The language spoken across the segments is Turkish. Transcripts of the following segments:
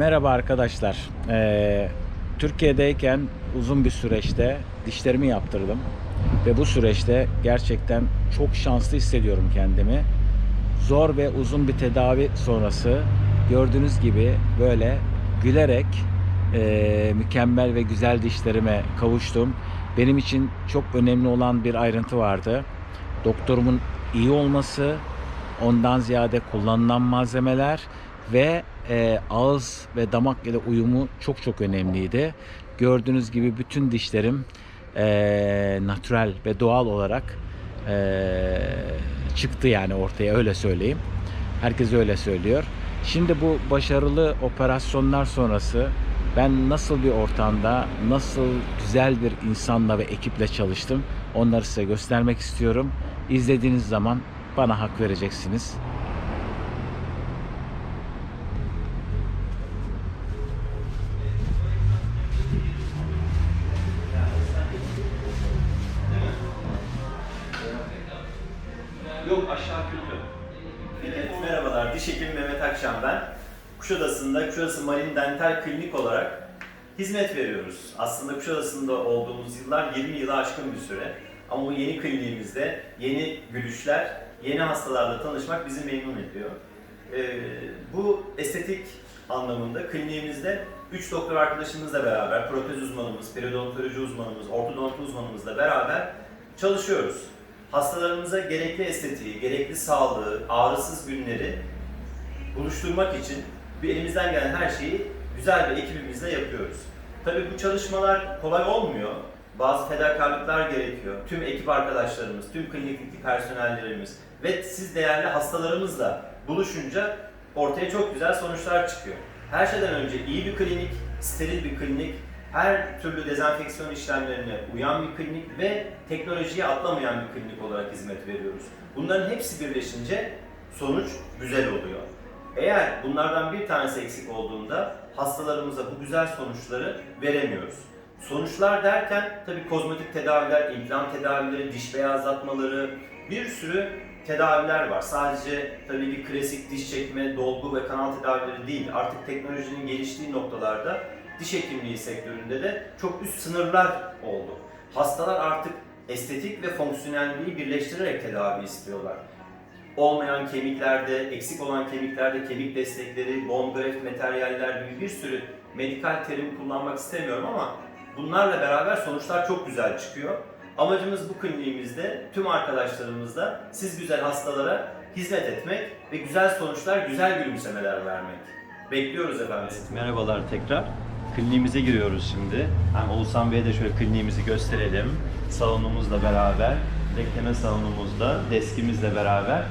Merhaba arkadaşlar. Ee, Türkiye'deyken uzun bir süreçte dişlerimi yaptırdım. Ve bu süreçte gerçekten çok şanslı hissediyorum kendimi. Zor ve uzun bir tedavi sonrası gördüğünüz gibi böyle gülerek ee, mükemmel ve güzel dişlerime kavuştum. Benim için çok önemli olan bir ayrıntı vardı. Doktorumun iyi olması, ondan ziyade kullanılan malzemeler ve e, ağız ve damak ile uyumu çok çok önemliydi. Gördüğünüz gibi bütün dişlerim e, natürel ve doğal olarak e, çıktı yani ortaya öyle söyleyeyim. Herkes öyle söylüyor. Şimdi bu başarılı operasyonlar sonrası ben nasıl bir ortamda, nasıl güzel bir insanla ve ekiple çalıştım onları size göstermek istiyorum. İzlediğiniz zaman bana hak vereceksiniz. Yok aşağı kötü. Evet, merhabalar. Diş hekimi Mehmet Akşam ben. Kuşadası'nda Kuşadası Marin Dental Klinik olarak hizmet veriyoruz. Aslında Kuşadası'nda olduğumuz yıllar 20 yılı aşkın bir süre. Ama bu yeni kliniğimizde yeni gülüşler, yeni hastalarla tanışmak bizi memnun ediyor. Ee, bu estetik anlamında kliniğimizde 3 doktor arkadaşımızla beraber, protez uzmanımız, periodontoloji uzmanımız, ortodonti uzmanımızla beraber çalışıyoruz. Hastalarımıza gerekli estetiği, gerekli sağlığı, ağrısız günleri buluşturmak için bir elimizden gelen her şeyi güzel bir ekibimizle yapıyoruz. Tabii bu çalışmalar kolay olmuyor. Bazı fedakarlıklar gerekiyor. Tüm ekip arkadaşlarımız, tüm klinikteki personellerimiz ve siz değerli hastalarımızla buluşunca ortaya çok güzel sonuçlar çıkıyor. Her şeyden önce iyi bir klinik, steril bir klinik, her türlü dezenfeksiyon işlemlerine uyan bir klinik ve teknolojiye atlamayan bir klinik olarak hizmet veriyoruz. Bunların hepsi birleşince sonuç güzel oluyor. Eğer bunlardan bir tanesi eksik olduğunda hastalarımıza bu güzel sonuçları veremiyoruz. Sonuçlar derken tabii kozmetik tedaviler, implant tedavileri, diş beyazlatmaları, bir sürü tedaviler var. Sadece tabii bir klasik diş çekme, dolgu ve kanal tedavileri değil. Artık teknolojinin geliştiği noktalarda diş hekimliği sektöründe de çok üst sınırlar oldu. Hastalar artık estetik ve fonksiyonelliği birleştirerek tedavi istiyorlar. Olmayan kemiklerde, eksik olan kemiklerde kemik destekleri, bone graft materyaller gibi bir sürü medikal terim kullanmak istemiyorum ama bunlarla beraber sonuçlar çok güzel çıkıyor. Amacımız bu kliniğimizde tüm arkadaşlarımızla siz güzel hastalara hizmet etmek ve güzel sonuçlar, güzel gülümsemeler vermek. Bekliyoruz efendim. Merhabalar tekrar. Kliniğimize giriyoruz şimdi. Hem Oğuzhan Bey'e de şöyle kliniğimizi gösterelim. Salonumuzla beraber, bekleme salonumuzda, deskimizle beraber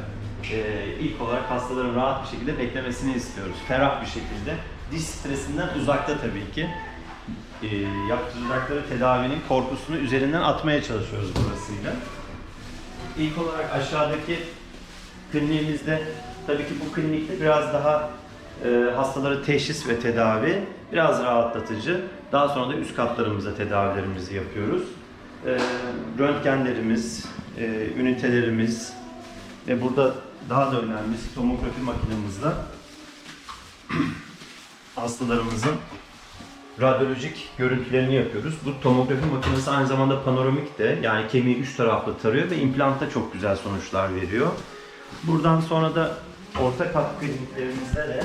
e, ilk olarak hastaların rahat bir şekilde beklemesini istiyoruz. Ferah bir şekilde. Diş stresinden uzakta tabii ki. E, yaptıracakları tedavinin korkusunu üzerinden atmaya çalışıyoruz burasıyla. İlk olarak aşağıdaki kliniğimizde tabii ki bu klinikte biraz daha e, hastaları teşhis ve tedavi biraz rahatlatıcı. Daha sonra da üst katlarımızda tedavilerimizi yapıyoruz. E, röntgenlerimiz, e, ünitelerimiz ve burada daha da önemlisi tomografi makinemizle hastalarımızın radyolojik görüntülerini yapıyoruz. Bu tomografi makinesi aynı zamanda panoramik de yani kemiği üç taraflı tarıyor ve implantta çok güzel sonuçlar veriyor. Buradan sonra da orta kat kliniklerimizde de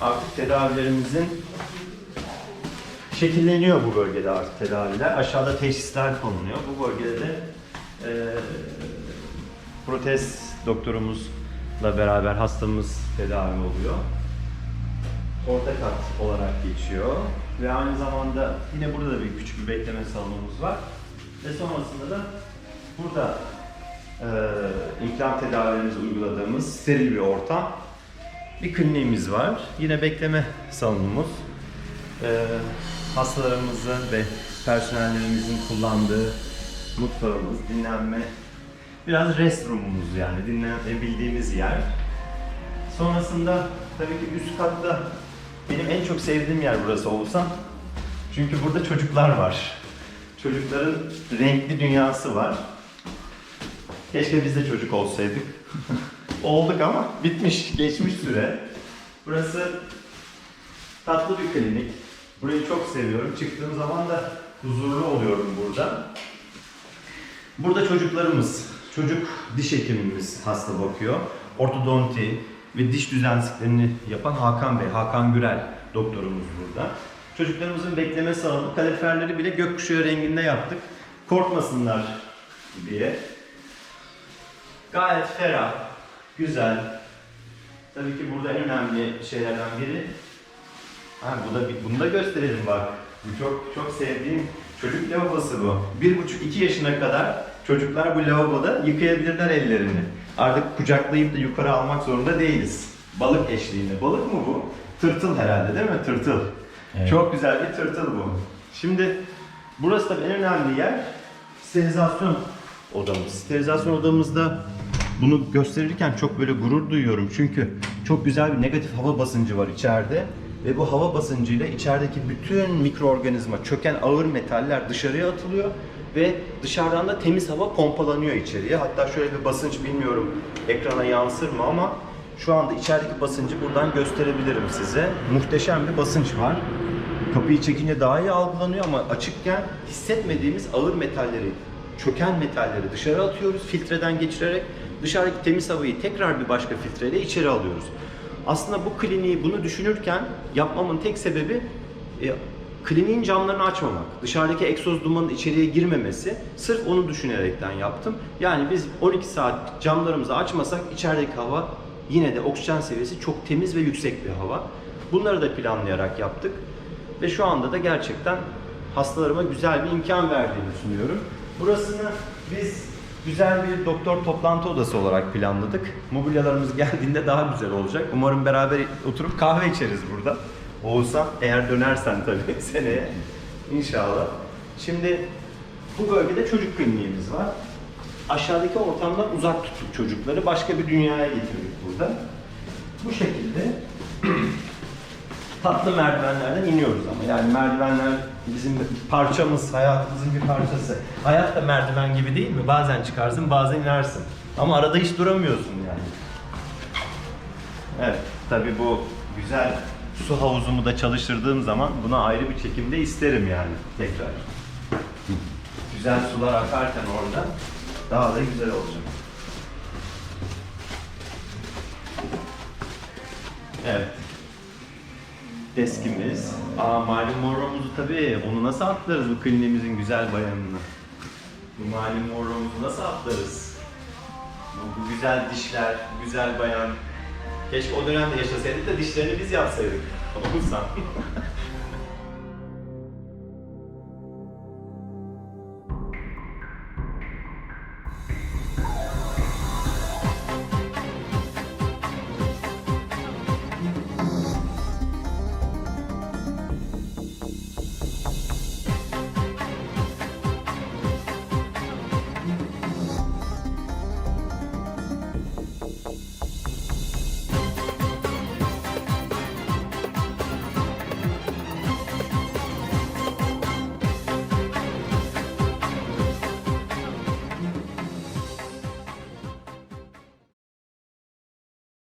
artık tedavilerimizin şekilleniyor bu bölgede artık tedaviler. Aşağıda teşhisler konuluyor. Bu bölgede de e, protez doktorumuzla beraber hastamız tedavi oluyor. Orta kat olarak geçiyor. Ve aynı zamanda yine burada da bir küçük bir bekleme salonumuz var. Ve sonrasında da burada e, implant tedavilerimizi uyguladığımız steril bir ortam. Bir kliniğimiz var. Yine bekleme salonumuz. E, hastalarımızın ve personellerimizin kullandığı mutfağımız, dinlenme, biraz restroom'umuz yani dinlenebildiğimiz yer. Sonrasında tabii ki üst katta benim en çok sevdiğim yer burası olsa. Çünkü burada çocuklar var. Çocukların renkli dünyası var. Keşke biz de çocuk olsaydık. olduk ama bitmiş, geçmiş süre. Burası tatlı bir klinik. Burayı çok seviyorum. Çıktığım zaman da huzurlu oluyorum burada. Burada çocuklarımız, çocuk diş hekimimiz hasta bakıyor. Ortodonti ve diş düzensizliklerini yapan Hakan Bey, Hakan Gürel doktorumuz burada. Çocuklarımızın bekleme salonu, kaliferleri bile gökkuşağı renginde yaptık. Korkmasınlar diye. Gayet ferah, güzel. Tabii ki burada en önemli şeylerden biri Ha, bu da bunu da gösterelim bak. Bu çok çok sevdiğim çocuk lavabosu bu. Bir buçuk iki yaşına kadar çocuklar bu lavaboda yıkayabilirler ellerini. Artık kucaklayıp da yukarı almak zorunda değiliz. Balık eşliğinde. Balık mı bu? Tırtıl herhalde değil mi? Tırtıl. Evet. Çok güzel bir tırtıl bu. Şimdi burası tabii en önemli yer sterilizasyon odamız. Sterilizasyon odamızda bunu gösterirken çok böyle gurur duyuyorum. Çünkü çok güzel bir negatif hava basıncı var içeride. Ve bu hava basıncıyla içerideki bütün mikroorganizma, çöken ağır metaller dışarıya atılıyor ve dışarıdan da temiz hava pompalanıyor içeriye. Hatta şöyle bir basınç bilmiyorum ekrana yansır mı ama şu anda içerideki basıncı buradan gösterebilirim size. Muhteşem bir basınç var. Kapıyı çekince daha iyi algılanıyor ama açıkken hissetmediğimiz ağır metalleri, çöken metalleri dışarı atıyoruz filtreden geçirerek. Dışarıdaki temiz havayı tekrar bir başka filtreyle içeri alıyoruz. Aslında bu kliniği bunu düşünürken yapmamın tek sebebi e, kliniğin camlarını açmamak. Dışarıdaki egzoz dumanın içeriye girmemesi. Sırf onu düşünerekten yaptım. Yani biz 12 saat camlarımızı açmasak içerideki hava yine de oksijen seviyesi çok temiz ve yüksek bir hava. Bunları da planlayarak yaptık. Ve şu anda da gerçekten hastalarıma güzel bir imkan verdiğini düşünüyorum. Burasını biz güzel bir doktor toplantı odası olarak planladık. Mobilyalarımız geldiğinde daha güzel olacak. Umarım beraber oturup kahve içeriz burada. Oğuzhan eğer dönersen tabii seneye inşallah. Şimdi bu bölgede çocuk kliniğimiz var. Aşağıdaki ortamdan uzak tuttuk çocukları. Başka bir dünyaya getirdik burada. Bu şekilde tatlı merdivenlerden iniyoruz ama yani merdivenler bizim parçamız, hayatımızın bir parçası. Hayat da merdiven gibi değil mi? Bazen çıkarsın, bazen inersin. Ama arada hiç duramıyorsun yani. Evet, tabii bu güzel su havuzumu da çalıştırdığım zaman buna ayrı bir çekimde isterim yani tekrar. Güzel sular akarken orada daha da güzel olacak. Evet deskimiz. Aa Marilyn Monroe'muzu tabii onu nasıl atlarız bu kliniğimizin güzel bayanını? Bu Marilyn Monroe'muzu nasıl atlarız? Bu, bu güzel dişler, güzel bayan. Keşke o dönemde yaşasaydık da dişlerini biz yapsaydık. Olursan.